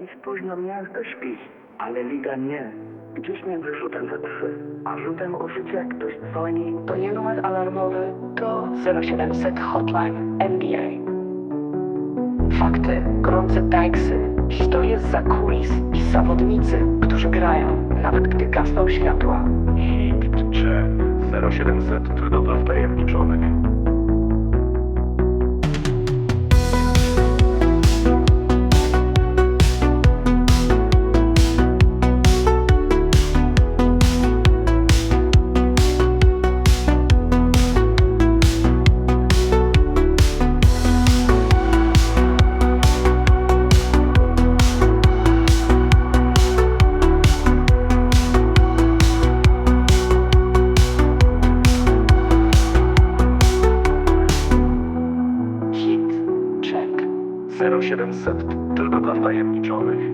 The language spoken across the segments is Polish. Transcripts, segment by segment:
Dziś późno miasto śpi, ale liga nie. Dziś między rzutem za trzy, a rzutem o życie jak ktoś dzwoni, to nie numer alarmowy, to 0700 Hotline NBA. Fakty, gorące taksy, historie z kulis i zawodnicy, którzy grają, nawet gdy gasną światła. Hit check 0700 tylko dla wtajemniczonych. 0700 tylko dla wtajemniczonych.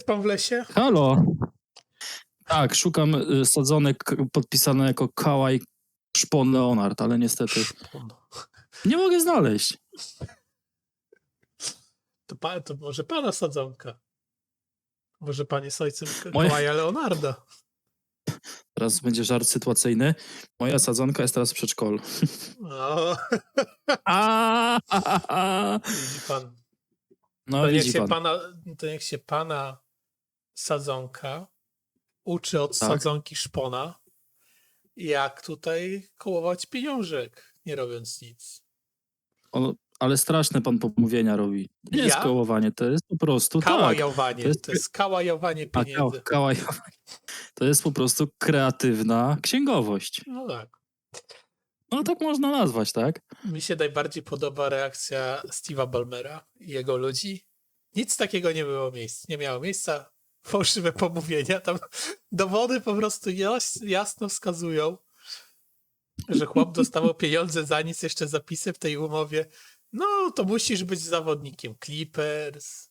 Jest pan w lesie? Halo. Tak, szukam y, sadzonek podpisane jako Kałaj Szpon Leonard, ale niestety nie mogę znaleźć. To, pa, to może pana sadzonka. Może pan jest ojcem Moja- Kałaja Leonarda. Teraz będzie żart sytuacyjny. Moja sadzonka jest teraz w przedszkolu. No, A, a, a, a. widzi pan. No To widzi pan. pana, to niech się pana sadzonka uczy od Tak. sadzonki szpona, jak tutaj kołować pieniążek, nie robiąc nic. O, ale straszne pan pomówienia robi. To nie jest Ja? kołowanie, to jest po prostu tak. Kałajowanie. to jest- To jest kałajowanie A, pieniędzy. kał, kałajowanie. To jest po prostu kreatywna księgowość. No tak. No tak można nazwać, tak? Mi się najbardziej podoba reakcja Steve'a Ballmera i jego ludzi. Nic takiego nie było miejsca. Nie miało miejsca. Fałszywe pomówienia. Tam dowody po prostu jas, jasno wskazują, że chłop dostawał pieniądze za nic, jeszcze zapisy w tej umowie. No, to musisz być zawodnikiem Clippers.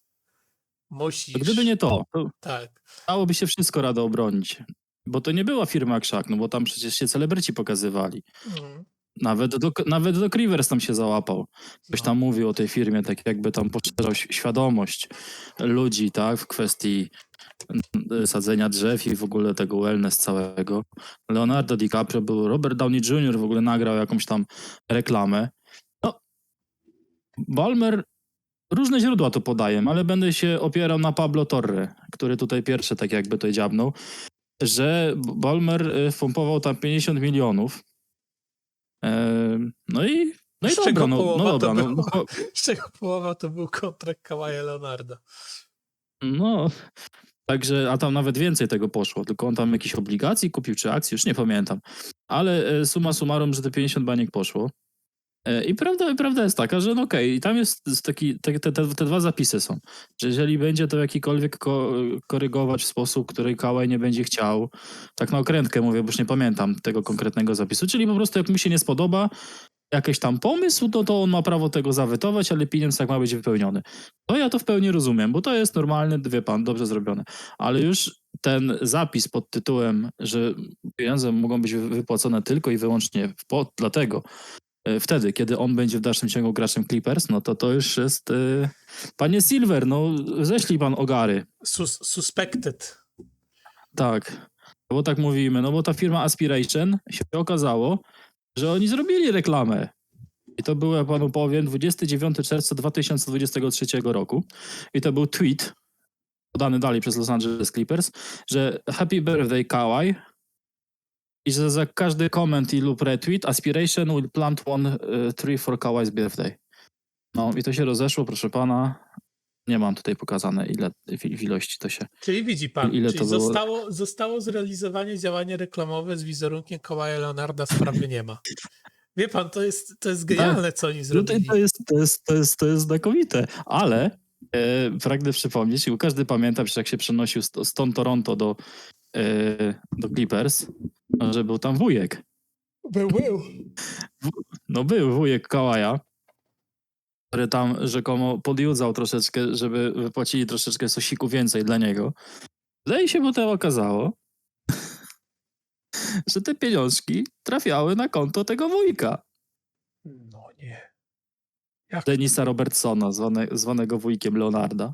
Musisz. A Gdyby nie to, to Tak. dałoby się wszystko rado obronić. Bo to nie była firma Krzak, no bo tam przecież się celebryci pokazywali. Mhm. Nawet do, nawet do Rivers tam się załapał. Ktoś No. tam mówił o tej firmie, tak jakby tam poszerzał świadomość ludzi, tak, w kwestii mm, sadzenia drzew i w ogóle tego wellness całego. Leonardo DiCaprio był, Robert Downey Jr. w ogóle nagrał jakąś tam reklamę. No, Balmer, różne źródła to podaję, ale będę się opierał na Pablo Torre, który tutaj pierwszy tak jakby to dziabnął, że Balmer y, wpompował tam 50 milionów. Em, No i, no i Z czego no, no dobra, no, było? no, Z czego połowa to był kontrakt Kawaja Leonarda. no, także, a tam nawet więcej tego poszło, tylko on tam jakieś obligacji kupił, czy akcji, już nie pamiętam. Ale e, summa summarum, że te 50 baniek poszło. E, I prawda, prawda jest taka, że no okej, i tam jest taki, te, te, te, dwa zapisy są, że jeżeli będzie to jakikolwiek ko, korygować w sposób, który Kałaj nie będzie chciał, tak na okrętkę mówię, bo już nie pamiętam tego konkretnego zapisu, czyli po prostu jak mu się nie spodoba jakiś tam pomysł, to, to on ma prawo tego zawetować, ale pieniądz tak ma być wypełniony. To ja to w pełni rozumiem, bo to jest normalne, wie pan, dobrze zrobione. Ale już ten zapis pod tytułem, że pieniądze mogą być wy- wypłacone tylko i wyłącznie w, po, dlatego, e, wtedy, kiedy on będzie w dalszym ciągu graczem Clippers, no to to już jest... E, panie Silver, no ześlij pan ogary. Sus suspected. Tak, bo tak mówimy, no bo ta firma Aspiration się okazało, że oni zrobili reklamę. I to był, ja panu powiem, 29 czerwca 2023 roku. I to był tweet podany dalej przez Los Angeles Clippers, że Happy Birthday Kawhi i że za każdy koment i lub retweet Aspiration will plant one uh, tree for Kawhi's birthday. No i to się rozeszło, proszę pana, Nie mam tutaj pokazane, ile w, ilości to się. Czyli widzi pan, Ile czyli to było? zostało, zostało zrealizowanie działanie reklamowe z wizerunkiem Kawaja Leonarda, sprawy nie ma. Wie pan, to jest, to jest genialne, co oni Tutaj zrobili. to jest, to jest, to jest, to jest znakomite, ale e, pragnę przypomnieć, i każdy pamięta, jak się przenosił st- stąd Toronto do, e, do Clippers, że był tam wujek. Był, był. No był wujek Kałaja, który tam rzekomo podjudzał troszeczkę, żeby wypłacili troszeczkę sosiku więcej dla niego. I się potem okazało, że te pieniążki trafiały na konto tego wujka. No nie. Jak Denisa Robertsona, zwane, zwanego wujkiem Leonarda.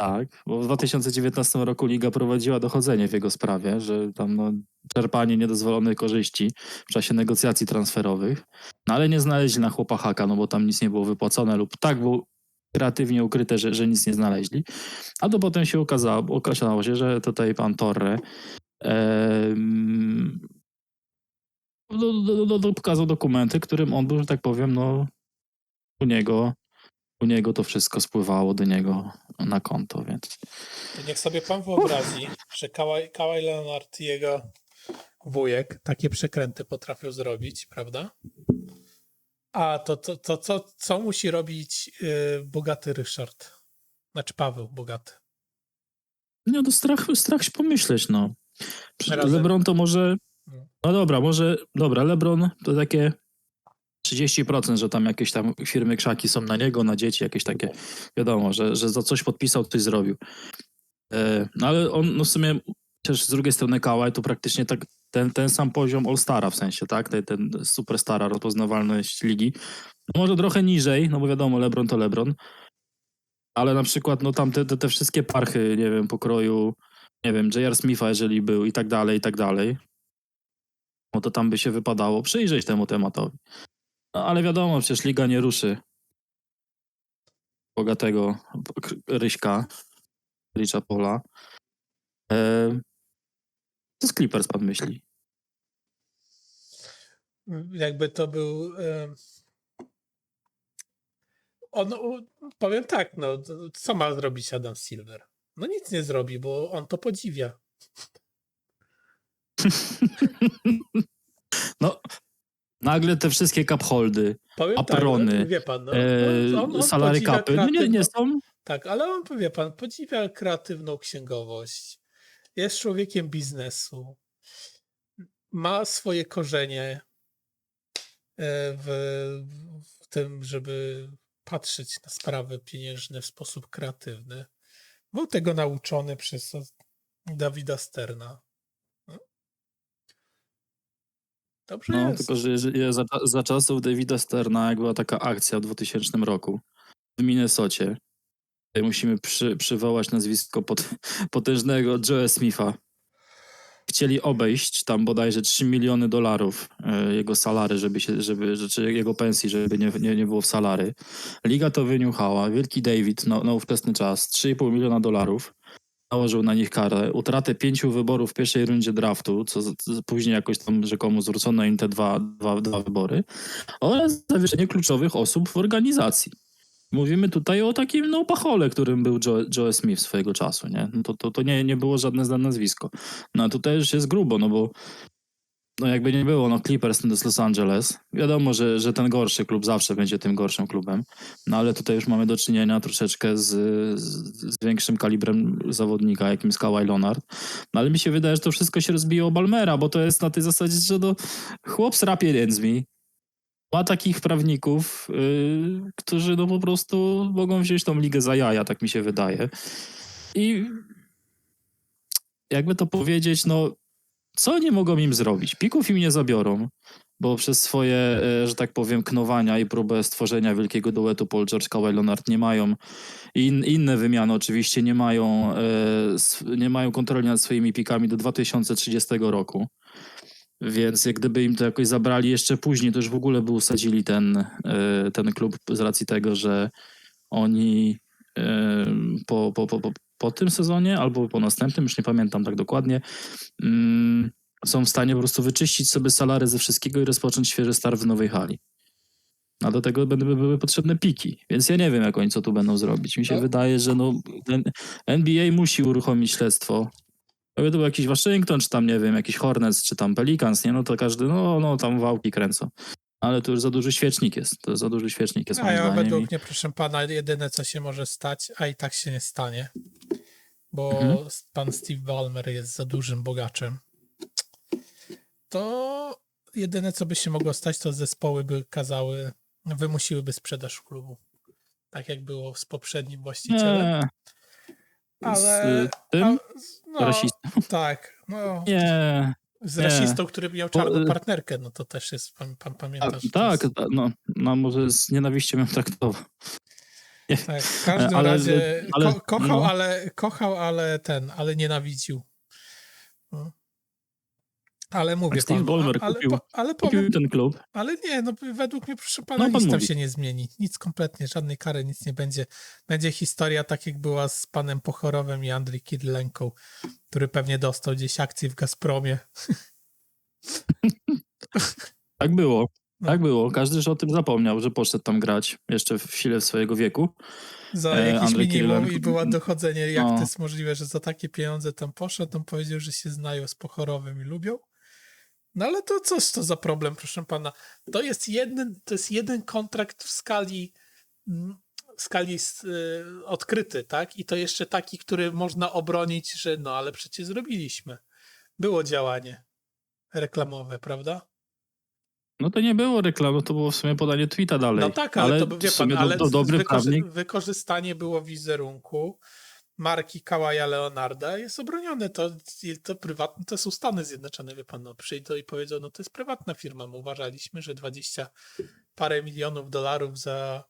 Tak, bo w 2019 roku liga prowadziła dochodzenie w jego sprawie, że tam no, czerpanie niedozwolonej korzyści w czasie negocjacji transferowych, no ale nie znaleźli na chłopa haka, no bo tam nic nie było wypłacone lub tak było kreatywnie ukryte, że, że nic nie znaleźli. A to potem się okazało, okazało się, że tutaj pan Torre do, do, do, pokazał dokumenty, którym on był, że tak powiem, no u niego, u niego to wszystko spływało do niego na konto, więc To niech sobie pan wyobrazi, że Kawaj, Kawaj Leonard i jego wujek takie przekręty potrafią zrobić, prawda? A to, to, to, to co musi robić y, bogaty Ryszard? Znaczy Paweł Bogaty. no to strach, strach się pomyśleć, no. Razem. LeBron to może, No. no dobra, może, dobra, LeBron to takie 30%, że tam jakieś tam firmy krzaki są na niego, na dzieci, jakieś takie, wiadomo, że, że za coś podpisał, coś zrobił. E, no ale on, no w sumie też z drugiej strony Kałaj to praktycznie tak ten, ten sam poziom All-Stara w sensie, tak? Ten, ten superstara, rozpoznawalność ligi. No może trochę niżej, no bo wiadomo, LeBron to LeBron, ale na przykład no tam te, te, te wszystkie parchy, nie wiem, pokroju, nie wiem, J.R. Smitha, jeżeli był i tak dalej, i tak dalej, no to tam by się wypadało przyjrzeć temu tematowi. No ale wiadomo, przecież liga nie ruszy bogatego Ryśka, Richa Pola. E, co z Clippers pan myśli? Jakby to był. em, On, powiem tak, no, to co ma zrobić Adam Silver? No nic nie zrobi, bo on to podziwia. no, nagle te wszystkie capholdy, Powiem Aprony, tak, wie pan, no, e, on- on- on salary capy, no nie, nie są... Tak, ale on, wie pan, podziwia kreatywną księgowość. Jest człowiekiem biznesu. Ma swoje korzenie e, w, w tym, żeby patrzeć na sprawy pieniężne w sposób kreatywny. Był tego nauczony przez Dawida Sterna. No. Dobrze No, jest. tylko że za, za czasów Davida Sterna, jak była taka akcja w 2000 roku w Minnesocie, tutaj musimy przy, przywołać nazwisko pot, potężnego Joe Smitha. Chcieli obejść tam bodajże 3 miliony dolarów e, jego salary, żeby się, żeby, że- czy jego pensji, żeby nie, nie, nie było w salary. Liga to wyniuchała. Wielki David na, na ówczesny czas 3,5 miliona dolarów nałożył na nich karę, utratę pięciu wyborów w pierwszej rundzie draftu, co później jakoś tam rzekomo zwrócono im te dwa, dwa, dwa wybory, oraz zawieszenie kluczowych osób w organizacji. Mówimy tutaj o takim no pachole, którym był Joe, Joe Smith swojego czasu, nie? No to, to, to nie, nie było żadne znane nazwisko. No a tutaj już jest grubo, no bo no jakby nie było, no Clippers jest Los Angeles. Wiadomo, że, że ten gorszy klub zawsze będzie tym gorszym klubem, no ale tutaj już mamy do czynienia troszeczkę z, z, z większym kalibrem zawodnika, jakim jest Kawhi Leonard. No ale mi się wydaje, że to wszystko się rozbiło o Balmera, bo to jest na tej zasadzie, że no, chłop sra pieniędzmi, ma takich prawników, yy, którzy no po prostu mogą wziąć tą ligę za jaja, tak mi się wydaje. I jakby to powiedzieć, no co oni mogą im zrobić? Pików im nie zabiorą, bo przez swoje, e, że tak powiem, knowania i próbę stworzenia wielkiego duetu Paul George Kawhi Leonard nie mają in, inne wymiany oczywiście nie mają, e, nie mają kontroli nad swoimi pikami do 2030 roku. Więc jak gdyby im to jakoś zabrali jeszcze później, to już w ogóle by usadzili ten, e, ten klub z racji tego, że oni po, po, po, po, tym sezonie albo po następnym, już nie pamiętam tak dokładnie, mm, są w stanie po prostu wyczyścić sobie salary ze wszystkiego i rozpocząć świeży start w nowej hali. A do tego będą były potrzebne piki, więc ja nie wiem, jak oni co tu będą zrobić. Mi się No. wydaje, że no, NBA musi uruchomić śledztwo. Jakby to był jakiś Waszyngton, czy tam, nie wiem, jakiś Hornets, czy tam Pelicans, nie? No to każdy, no, no tam wałki kręcą. Ale to już za duży świecznik jest. To za duży świecznik jest, A ja według mnie, proszę pana, jedyne co się może stać, a i tak się nie stanie, bo Mhm. pan Steve Ballmer jest za dużym bogaczem, to jedyne co by się mogło stać, to zespoły by kazały, wymusiłyby sprzedaż klubu. Tak jak było z poprzednim właścicielem. Nie, ale. z tym a- no, rasistą. Tak, no. Nie, Z nie. rasistą, który miał czarną y- partnerkę, no to też jest, pan, pan pamięta. a, tak, jest- no, no może z nienawiścią ją traktował. Tak, w każdym Ale- razie ale- ko kochał, no. ale kochał, ale ten, ale nienawidził. No. Ale mówię Tak, Steve panu, ale, kupił- ale, Kupił powiem, ten klub. ale nie, no według mnie, proszę pana, No, nic pan tam mówi. się nie zmieni. Nic kompletnie, żadnej kary, nic nie będzie. Będzie historia tak, jak była z panem Pochorowem i Andrzej Kidlenką, który pewnie dostał gdzieś akcje w Gazpromie. Tak było. No. Tak było. Każdy już o tym zapomniał, że poszedł tam grać jeszcze w sile swojego wieku. Za E, jakieś Andrzej minimum Kidlenko. i było dochodzenie, jak No. to jest możliwe, że za takie pieniądze tam poszedł. On powiedział, że się znają z Pochorowym i lubią. No ale to coś to za problem, proszę pana. To jest jeden, to jest jeden kontrakt w skali mm, w skali y, odkryty, tak? I to jeszcze taki, który można obronić, że no ale przecież zrobiliśmy. Było działanie reklamowe, prawda? No to nie było reklamy, to było w sumie podanie tweeta dalej. No tak, ale, to by- wie pan, ale do, do, dobry prawnik. wykorzystanie było wizerunku marki Kawaja Leonarda jest obronione. To, to prywatne, to są Stany Zjednoczone, wie pan, no, przyjdą i powiedzą, no to jest prywatna firma. My uważaliśmy, że 20 parę milionów dolarów za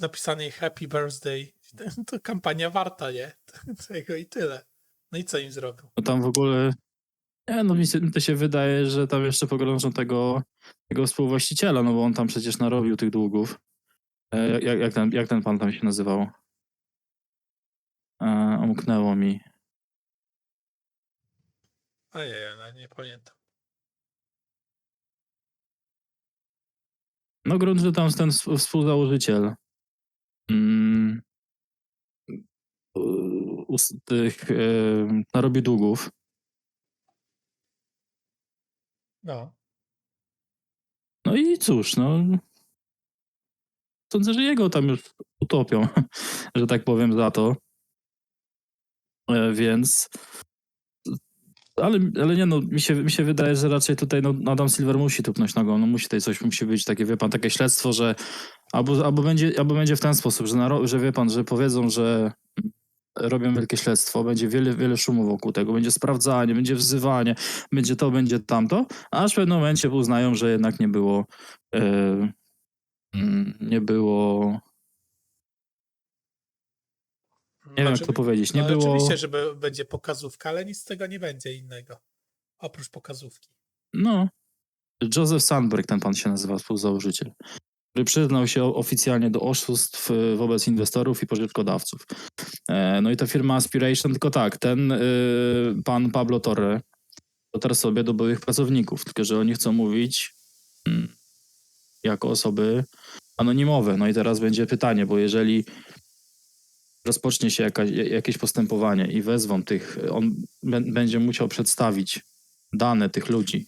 napisanie Happy Birthday to kampania warta, nie? Tego i tyle. No i co im zrobił? No tam w ogóle. Nie, no mi się, mi to się wydaje, że tam jeszcze pogrążą tego, tego współwłaściciela, no bo on tam przecież narobił tych długów. E, jak, jak, ten, jak ten pan tam się nazywał? E, omknęło mi. Ojej, no, nie pamiętam. No grunt, że tam ten współ- współzałożyciel mm, u- z tych e, narobił długów. No. No i cóż, no. Sądzę, że jego tam już utopią, że tak powiem, za to. E, Więc. Ale, ale nie no, mi się, mi się wydaje, że raczej tutaj no, Adam Silver musi tupnąć nogą. No musi tutaj coś, musi być takie, wie pan, takie śledztwo, że albo, albo, będzie, albo będzie w ten sposób, że, że wie pan, że powiedzą, że robią wielkie śledztwo, będzie wiele, wiele szumu wokół tego, będzie sprawdzanie, będzie wzywanie, będzie to, będzie tamto, aż w pewnym momencie uznają, że jednak nie było e, mm, nie było nie wiem jak to powiedzieć, nie no, było Oczywiście, że będzie pokazówka, ale nic z tego nie będzie innego. Oprócz pokazówki. no Joseph Sandberg, ten pan się nazywa, współzałożyciel, który przyznał się oficjalnie do oszustw e, wobec inwestorów i pożyczkodawców. E, No i ta firma Aspiration, tylko tak, ten y, pan Pablo Torre dotarł sobie do byłych pracowników, tylko że oni chcą mówić mm, jako osoby anonimowe. No i teraz będzie pytanie, bo jeżeli rozpocznie się jakaś, jakieś postępowanie i wezwą tych, on bę- będzie musiał przedstawić dane tych ludzi,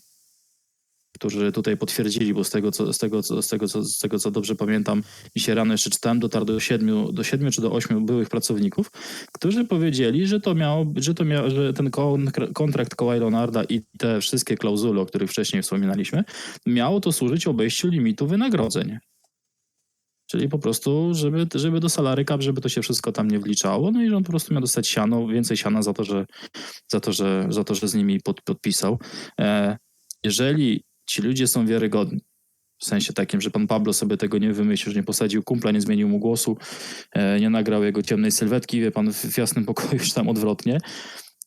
którzy tutaj potwierdzili, bo z tego, co, z tego, co, z tego, co, z tego, co dobrze pamiętam, dzisiaj rano jeszcze czytałem, dotarł do siedmiu, do siedmiu czy do ośmiu byłych pracowników, którzy powiedzieli, że to miało, że to miało, że ten kontr- kontrakt Kawhi Leonarda i te wszystkie klauzule, o których wcześniej wspominaliśmy, miało to służyć obejściu limitu wynagrodzeń. Czyli po prostu, żeby, żeby do salary żeby to się wszystko tam nie wliczało, no i że on po prostu miał dostać siano, więcej siana za to, że, za to, że, za to, że z nimi pod, podpisał. E, jeżeli ci ludzie są wiarygodni, w sensie takim, że pan Pablo sobie tego nie wymyślił, że nie posadził kumpla, nie zmienił mu głosu, e, nie nagrał jego ciemnej sylwetki, wie pan, w, jasnym pokoju, już tam odwrotnie,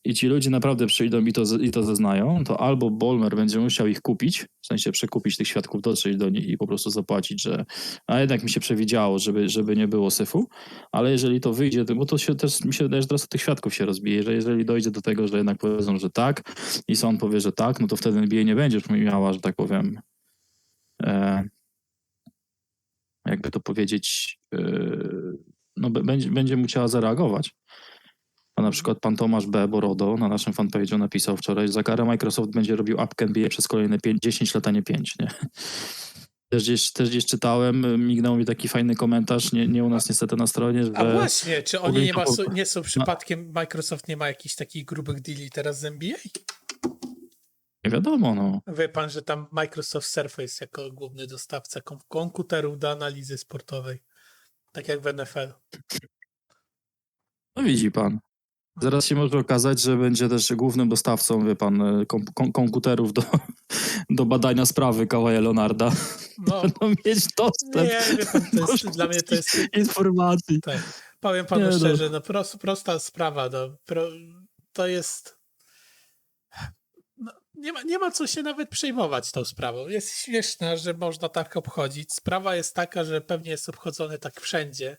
i ci ludzie naprawdę przyjdą i to, i to zeznają, to albo Bolmer będzie musiał ich kupić, w sensie przekupić tych świadków, dotrzeć do nich i po prostu zapłacić, że a jednak mi się przewidziało, żeby, żeby nie było syfu, ale jeżeli to wyjdzie, to- bo to się też, mi się wydaje, że teraz tych świadków się rozbije, że jeżeli dojdzie do tego, że jednak powiedzą, że tak i sąd powie, że tak, no to wtedy NBA nie będzie miała, że tak powiem, e, jakby to powiedzieć, yy, no, będzie, będzie musiała zareagować. A na przykład pan Tomasz B. Borodo na naszym fanpage'u napisał wczoraj, że za karę Microsoft będzie robił apkę NBA przez kolejne 5, 10 lat, a nie 5, nie? Też gdzieś, też gdzieś czytałem, mignął mi taki fajny komentarz, nie, nie u nas niestety na stronie, że... A właśnie, czy oni nie, ma, nie są przypadkiem, Microsoft nie ma jakichś takich grubych deali teraz z NBA? Nie wiadomo, no. Wie pan, że tam Microsoft Surface jako główny dostawca kom- komputerów do analizy sportowej. Tak jak w NFL. No widzi pan. Zaraz się może okazać, że będzie też głównym dostawcą, wie pan, e, kom, kom, komputerów do, do badania sprawy Kawaja Leonarda. No, Będą mieć dostęp nie, wie pan, to jest, dla mnie to jest informacji. Tak. Powiem panu Nie, no. szczerze, no prost, prosta sprawa, no, pro, to jest... No, nie, ma, nie ma co się nawet przejmować tą sprawą. Jest śmieszna, że można tak obchodzić. Sprawa jest taka, że pewnie jest obchodzony tak wszędzie,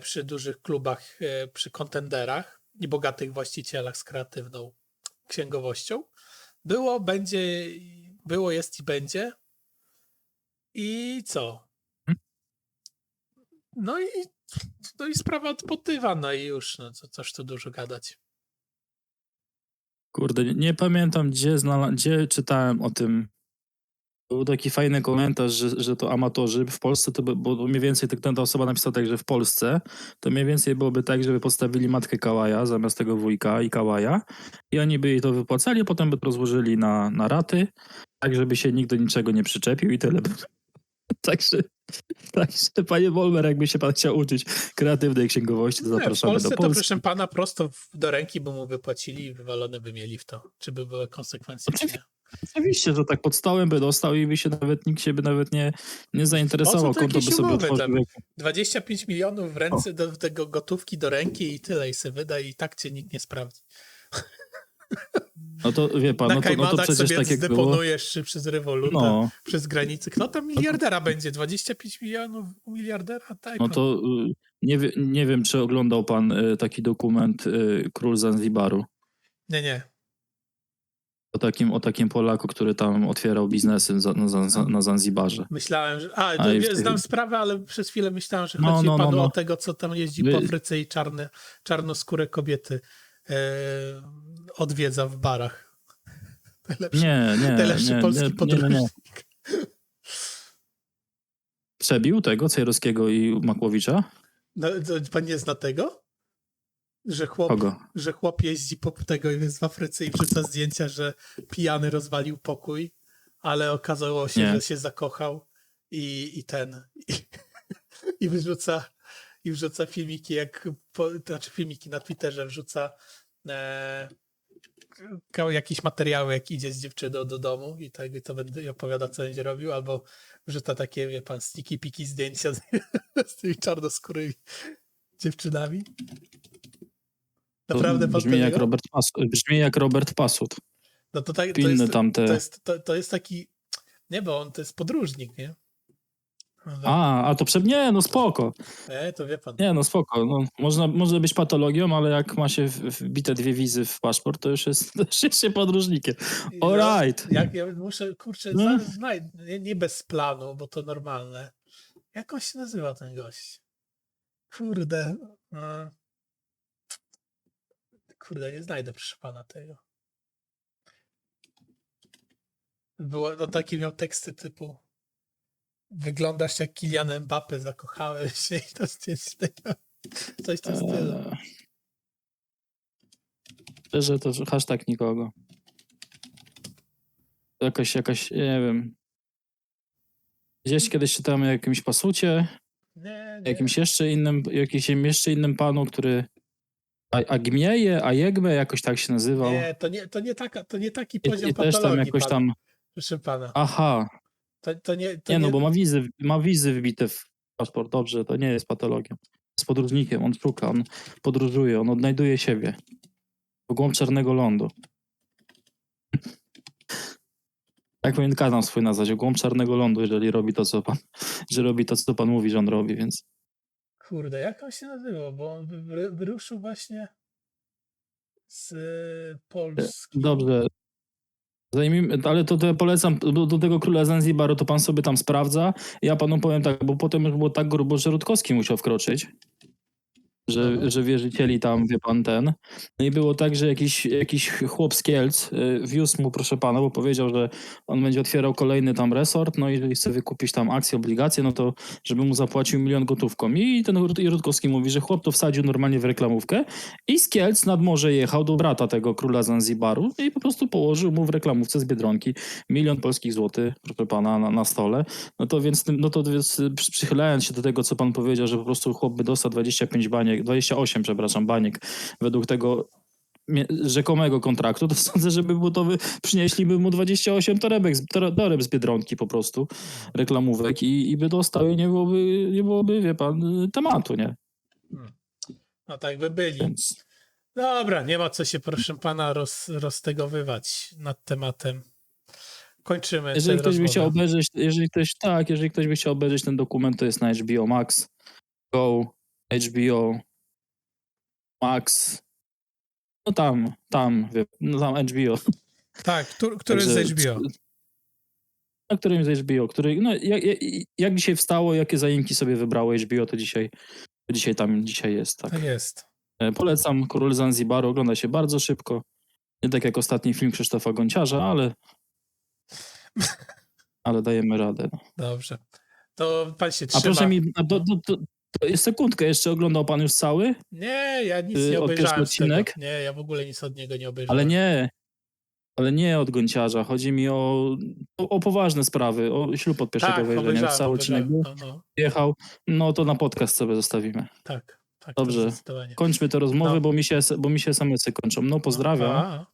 przy dużych klubach, e, przy kontenderach i bogatych właścicielach z kreatywną księgowością. Było, będzie, było, jest i będzie. I co? No i, no i sprawa odpotywa, no i już, no co, coś tu dużo gadać. Kurde, nie, nie pamiętam, gdzie, znala- gdzie czytałem o tym. Był taki fajny komentarz, że, że to amatorzy w Polsce, to by, bo mniej więcej tak, ta osoba napisała tak, że w Polsce to mniej więcej byłoby tak, żeby postawili matkę Kałaja zamiast tego wujka i Kałaja i oni by jej to wypłacali, a potem by to rozłożyli na, na raty, tak żeby się nikt do niczego nie przyczepił i tyle. Także, także panie Wolmer, jakby się pan chciał uczyć kreatywnej księgowości, to Nie, w zapraszamy Polsce do to Polski. proszę pana prosto do ręki by mu wypłacili i wywalone by mieli w to. Czy by były konsekwencje, czy nie. Oczywiście, że tak pod stołem by dostał i by się nawet nikt się by nawet nie, nie zainteresował. Konto by sobie otworzył. tam? jak- 25 milionów w ręce do tego gotówki do ręki i tyle i se wyda i tak cię nikt nie sprawdzi. No to wie pan, no to, no to przecież tak jak zdeponujesz przez rewoluta, No, przez granicę. Kto tam miliardera będzie? 25 milionów miliardera? Tak. no to y, nie, wie, nie wiem, czy oglądał pan y, taki dokument y, Król Zanzibaru. Nie, nie. O takim, o takim Polaku, który tam otwierał biznesy na, na Zanzibarze. Myślałem, że. A, A wie- znam sprawę, ale przez chwilę myślałem, że No, chodzi no, no, no. o tego, co tam jeździ po Afryce i czarne, czarnoskóre kobiety e, odwiedza w barach. Najlepszy, Nie, nie, najlepszy nie, polski nie, nie, nie, podróżnik. nie. Przebił tego Cejrowskiego i Makłowicza? No, pan nie zna tego? Że chłop, Kogo? że chłop jeździ po tego i jest w Afryce i wrzuca zdjęcia, że pijany rozwalił pokój, ale okazało się, Nie. że się zakochał i, i ten. I, i wyrzuca i wrzuca filmiki, jak po, znaczy filmiki na Twitterze wrzuca e, jakieś materiały, jak idzie z dziewczyną do domu i tak i to będzie opowiada, co będzie robił, albo wrzuca takie, wie pan, sticky piki zdjęcia z, z tymi czarnoskórymi dziewczynami. Naprawdę pan brzmi jak? Robert Pasut, brzmi jak Robert Pasut. No to, tak, to, jest, tamte- to, jest, to, to jest taki, nie, bo on to jest podróżnik, nie? No, A, a to prze... Nie, no spoko. Nie, to wie pan. Nie, no spoko. No, można, może być patologią, ale jak ma się wbite dwie wizy w paszport, to już jest, to już jest się podróżnikiem. I no, Alright. Jak ja muszę, kurczę, No. znaj- nie, nie bez planu, bo to normalne. Jak on się nazywa ten gość? Kurde. e, Kurde, nie znajdę proszę pana tego. Było, no takie miał teksty typu wyglądasz jak Kilian Mbappe, zakochałem się i to jest coś w tym stylu. Eee, Szczerze, to hashtag nikogo. Jakoś, jakaś, nie wiem. Gdzieś kiedyś czytałem o jakimś pasucie, Nie, nie. jakimś jeszcze innym, jakimś jeszcze innym panu, który A- Agmieje, Ajegbe, jakoś tak się nazywał. Nie, to nie, to nie, taka, to nie taki I, poziom i też tam patologii, jakoś pan, tam, proszę pana. aha, To, to nie, to nie, no bo ma wizy, ma wizy wbite w paszport, dobrze, to nie jest patologią. Jest podróżnikiem, on szuka, on podróżuje, on odnajduje siebie. W głąb czarnego lądu. Tak powinien kanał swój nazwać, w głąb czarnego lądu, jeżeli robi to, co pan, że robi to, co pan mówi, że on robi, więc Kurde, jak on się nazywał? Bo on wy- wy- wyruszył właśnie z y, Polski. dobrze. Zajmijmy, ale to, to ja polecam, do, do tego króla Zanzibaru to pan sobie tam sprawdza. Ja panu powiem tak, bo potem już było tak grubo, że Rutkowski musiał wkroczyć. Że, że wierzycieli tam, wie pan, ten. No i było tak, że jakiś, jakiś chłop z Kielc y, wiózł mu, proszę pana, bo powiedział, że on będzie otwierał kolejny tam resort, no i jeżeli chce wykupić tam akcje, obligacje, no to żeby mu zapłacił milion gotówką. I ten Rutkowski mówi, że chłop to wsadził normalnie w reklamówkę i z Kielc nad morze jechał do brata tego króla Zanzibaru i po prostu położył mu w reklamówce z Biedronki milion polskich złotych, proszę pana, na, na stole. No to więc, no to więc przy- przychylając się do tego, co pan powiedział, że po prostu chłop by dostał 25 baniek, 28, przepraszam, baniek według tego rzekomego kontraktu, to sądzę, żeby mu to wy, przynieśliby mu 28 torebek, toreb z Biedronki po prostu, reklamówek i, i by dostał i nie byłoby, nie byłoby, wie pan, tematu, nie? No tak by byli. Więc... Dobra, nie ma co się, proszę pana, roz, roztegowywać nad tematem. Kończymy Jeżeli ktoś by chciał obejrzeć, jeżeli ktoś, tak, jeżeli ktoś by chciał obejrzeć ten dokument, to jest na HBO Max, Go, HBO Max, no tam, tam, no tam HBO. Tak, który, który z HBO? Na którym z HBO, który, no jak, jak, dzisiaj wstało, jakie zajęki sobie wybrało HBO, to dzisiaj, to dzisiaj tam dzisiaj jest, tak. Tak jest. E, Polecam Król Zanzibaru, ogląda się bardzo szybko. Nie tak jak ostatni film Krzysztofa Gonciarza, ale ale dajemy radę. No. Dobrze. To pan się A trzyma. proszę mi, a do, do, do, to sekundkę, jeszcze oglądał pan już cały? Nie, ja nic y, nie obejrzałem odcinek? Nie, ja w ogóle nic od niego nie obejrzałem. Ale nie, ale nie od Gonciarza. Chodzi mi o, o, o poważne sprawy, o ślub od pierwszego tak, wejrzenia. Cały odcinek. No, no, jechał, no to na podcast sobie zostawimy. tak, tak. Dobrze. Zdecydowanie. Kończmy te rozmowy, No. bo mi się, bo mi się SMS-y kończą. No pozdrawiam. Pa.